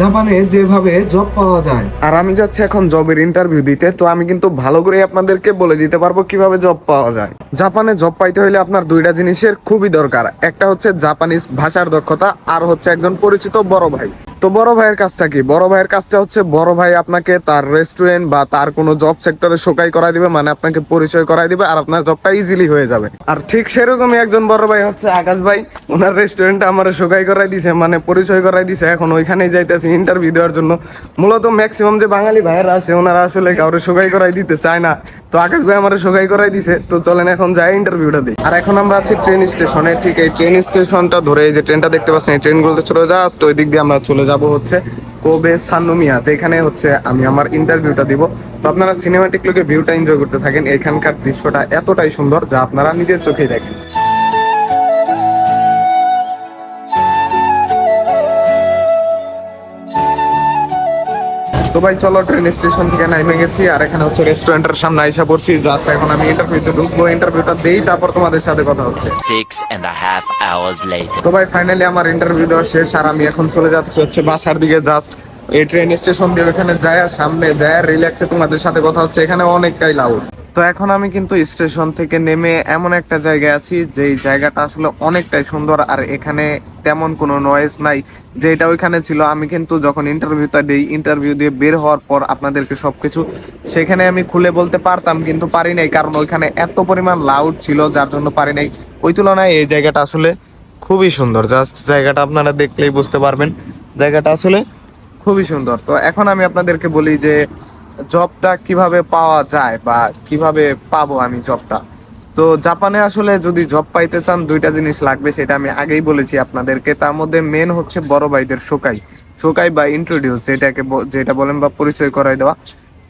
জাপানে যেভাবে জব পাওয়া যায়। আর আমি যাচ্ছি এখন জবের ইন্টারভিউ দিতে, তো আমি কিন্তু ভালো করে আপনাদেরকে বলে দিতে পারব কীভাবে জব পাওয়া যায়। জাপানে জব পাইতে হলে আপনার দুইটা জিনিসের খুবই দরকার। একটা হচ্ছে জাপানিজ ভাষার দক্ষতা, আর হচ্ছে একজন পরিচিত বড় ভাই। তো বড় ভাইয়ের কাজটা কি? বড় ভাইয়ের কাজটা হচ্ছে বড় ভাই আপনাকে তার রেস্টুরেন্ট বা তার কোনো জব সেক্টরে শোকাই করাই দিবে মানে আপনাকে পরিচয় করাই দিবে আর আপনার জবটা ইজিলি হয়ে যাবে। আর ঠিক সেরকমই একজন বড় ভাই হচ্ছে আকাশ ভাই, ওনার রেস্টুরেন্টে আমার শোকাই করাই দিছে মানে পরিচয় করাই দিছে, এখন ওইখানেই যাইতেছি ইন্টারভিউ দেওয়ার জন্য। মূলত ম্যাক্সিমাম যে বাঙালি ভাইয়েরা আছে, ওনারা আসলে কাউরে শোকাই করাই দিতে চায় না। তো আকাশ ভাই আমার শোকাই করাই দিছে, তো চলেন এখন যাই ইন্টারভিউটা দিই আর এখন আমরা আছি ট্রেন স্টেশনে ঠিক এই ট্রেন স্টেশনটা ধরে এই যে ট্রেনটা দেখতে পাচ্ছেন, এই ট্রেনগুলোতে চলে জাস্ট ওই দিক দিয়ে আমরা চলে যাব হচ্ছে কোবে সান্নুমিয়া। এখানে হচ্ছে আমি আমার ইন্টারভিউটা দিব। তো আপনারা সিনেমাটিক লোকে ভিউটা এনজয় করতে থাকেন। এখানকার দৃশ্যটা এতটাই সুন্দর যা আপনারা নিজের চোখেই দেখেন। তো ভাই চলো ট্রেন স্টেশন থেকে নাইমে গেছি আর এখানে হচ্ছে রেস্টুরেন্টের সামনে আইসা পড়ছি। জাস্ট এখন আমি ইন্টারভিউতে ঢুকবো ইন্টারভিউটা দেই তারপর তোমাদের সাথে কথা হচ্ছে। Six and a half hours. তো ভাই ফাইনালি আমার ইন্টারভিউ দেওয়া শেষ আর আমি এখন চলে যাচ্ছি হচ্ছে বাসার দিকে। জাস্ট এই ট্রেন স্টেশন দিয়ে ওখানে যায় সামনে যায় রিল্যাক্সে তোমাদের সাথে কথা হচ্ছে। এখানে অনেকটাই লাউড তো এখন আমি কিন্তু স্টেশন থেকে নেমে এমন একটা জায়গায় আছি, যেই জায়গাটা আসলে অনেকটাই সুন্দর আর এখানে তেমন কোনো নয়েজ নাই। যেটা ওইখানে ছিল, আমি কিন্তু যখন ইন্টারভিউটা দিই ইন্টারভিউ দিয়ে বের হওয়ার পর আপনাদেরকে সব কিছু সেখানে আমি খুলে বলতে পারতাম, কিন্তু পারি নাই, কারণ ওইখানে এত পরিমাণ লাউড ছিল, যার জন্য পারি নাই। ওই তুলনায় এই জায়গাটা আসলে খুবই সুন্দর। জাস্ট জায়গাটা আপনারা দেখলেই বুঝতে পারবেন, জায়গাটা আসলে খুবই সুন্দর। তো এখন আমি আপনাদেরকে বলি যে জবটা কীভাবে পাওয়া যায় বা কীভাবে পাবো আমি জবটা তো জাপানে আসলে যদি জব পাইতে চান, দুইটা জিনিস লাগবে, সেটা আমি আগেই বলেছি আপনাদেরকে। তার মধ্যে মেন হচ্ছে বড় ভাইদের শোকাই শোকাই বা ইন্ট্রোডিউস যেটাকে যেটা বলেন বা পরিচয় করাই দেওয়া।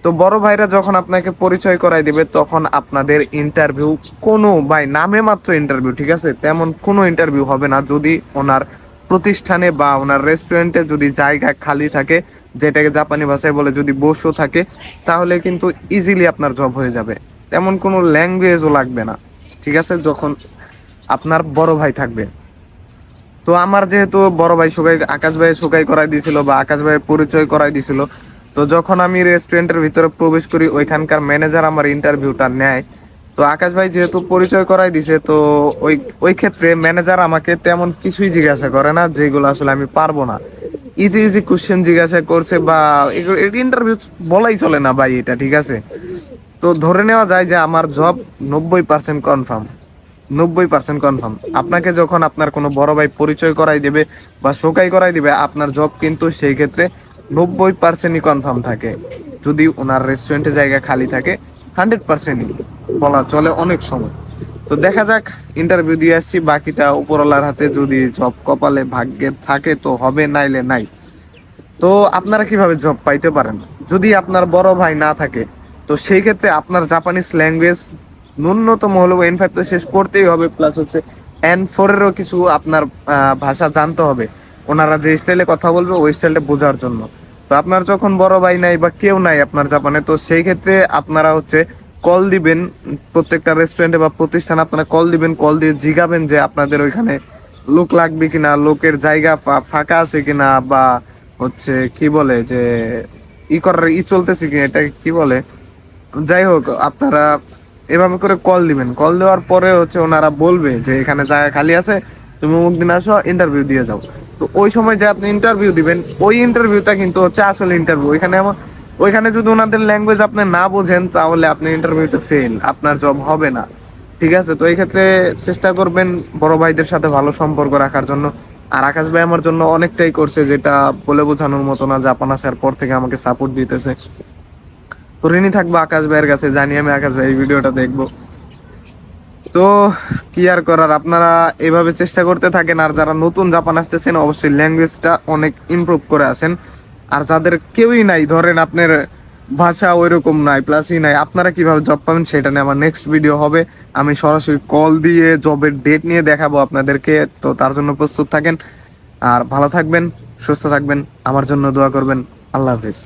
তো বড় ভাইরা যখন আপনাকে পরিচয় করাই দিবে, তখন আপনাদের ইন্টারভিউ কোনো ভাই, নামে মাত্র ইন্টারভিউ ঠিক আছে? তেমন কোনো ইন্টারভিউ হবে না যদি ওনার প্রতিষ্ঠানে বা ওনার রেস্টুরেন্টে যদি জায়গা খালি থাকে, যেটাকে জাপানি ভাষায় বলে যদি বসও থাকে, তাহলে কিন্তু ইজিলি আপনার জব হয়ে যাবে। তেমন কোনো ল্যাঙ্গুয়েজও লাগবে না। ঠিক আছে? যখন আপনার বড় ভাই থাকবে। তো আমার যেহেতু বড় ভাই সুগাই আকাশ ভাই সুগাই করাই দিছিল বা আকাশ ভাই পরিচয় করাই দিছিল, তো যখন আমি রেস্টুরেন্টের ভিতরে প্রবেশ করি, ওইখানকার ম্যানেজার আমার ইন্টারভিউটা নেয়। তো আকাশ ভাই যেহেতু পরিচয় করাই দিছে, তো ওই ওই ক্ষেত্রে ম্যানেজার আমাকে তেমন কিছুই জিজ্ঞাসা করে না, যেগুলো আসলে আমি পারব না। ইজি ইজি কোশ্চেন জিজ্ঞাসা করছে বা ইন্টারভিউ বলাই চলে না ভাই এটা, ঠিক আছে? তো ধরে নেওয়া যায় যে আমার জব নব্বই পার্সেন্ট কনফার্ম নব্বই পার্সেন্ট কনফার্ম আপনাকে যখন আপনার কোনো বড় ভাই পরিচয় করাই দেবে বা শোকাই করাই দিবে, আপনার জব কিন্তু সেই ক্ষেত্রে নব্বই পার্সেন্টই কনফার্ম থাকে। যদি ওনার রেস্টুরেন্টে জায়গা খালি থাকে হান্ড্রেড পার্সেন্টই বলা চলে অনেক সময়। তো দেখা যাক ইন্টারভিউ দিয়ে আসছি, বাকিটা উপরওয়ালার হাতে যদি জব কপালে ভাগ্যে থাকে তো হবে, নাইলে নাই। তো আপনারা কীভাবে জব পাইতে পারেন? যদি আপনার বড় ভাই না থাকে, তো সেই ক্ষেত্রে আপনার জাপানিজ ল্যাঙ্গুয়েজ ন্যূনতম হলেও এন ফাইভ তো শেষ করতেই হবে প্লাস হচ্ছে এন ফোরেরও কিছু আপনার ভাষা জানতে হবে। ওনারা যে স্টাইলে কথা বলবে, ওই স্টাইলটা বোঝার জন্য। তো আপনার যখন বড় ভাই নাই বা কেউ নাই আপনার জাপানে, তো সেই ক্ষেত্রে আপনারা হচ্ছে কল দিবেন, প্রত্যেকটা রেস্টুরেন্টে বা প্রতিষ্ঠানে আপনারা কল দিবেন কল দিয়ে জিগাবেন যে আপনাদের ওইখানে লোক লাগবে কিনা, লোকের জায়গা ফাঁকা আছে কিনা বা হচ্ছে কি বলে যে ই করার ই চলতেছে কি এটা কি বলে? যাই হোক, আপনারা এভাবে করে কল দিবেন। কল দেওয়ার পরে হচ্ছে ওনারা বলবে যে এখানে জায়গা খালি আছে, তুমি অমুক দিন আসো ইন্টারভিউ দিয়ে যাও। তো ওই সময় যে আপনি ইন্টারভিউ দিবেন, ওই ইন্টারভিউটা কিন্তু হচ্ছে আসলে ইন্টারভিউ ওইখানে আমার ওইখানে যদি ওনাদের ল্যাঙ্গুয়েজ আপনি না বোঝেন, তাহলে আপনি ইন্টারভিউতে ফেল আপনার জব হবে না। ঠিক আছে? তো এই ক্ষেত্রে চেষ্টা করবেন বড় ভাইদের সাথে ভালো সম্পর্ক রাখার জন্য। আর আকাশ ভাই আমার জন্য অনেকটাই করছে, যেটা বলে বোঝানোর মতো না জাপান আসার পর থেকে আমাকে সাপোর্ট দিতেছে। তো ঋণী থাকব আকাশ ভাইয়ের কাছে, জানি আমি আকাশ ভাই এই ভিডিওটা দেখব। তো কি আর করার, আপনারা এভাবে চেষ্টা করতে থাকেন, আর যারা নতুন জাপান আসতেছেন, অবশ্যই ল্যাঙ্গুয়েজটা অনেক ইমপ্রুভ করে আসেন। আর যাদের কেউই নাই, ধরেন আপনার ভাষা ওইরকম নাই প্লাসই নাই, আপনারা কীভাবে জব পাবেন সেটা নিয়ে আমার নেক্সট ভিডিও হবে। আমি সরাসরি কল দিয়ে জবের ডেট নিয়ে দেখাবো আপনাদেরকে, তো তার জন্য প্রস্তুত থাকেন। আর ভালো থাকবেন, সুস্থ থাকবেন, আমার জন্য দোয়া করবেন। আল্লাহ হাফিজ।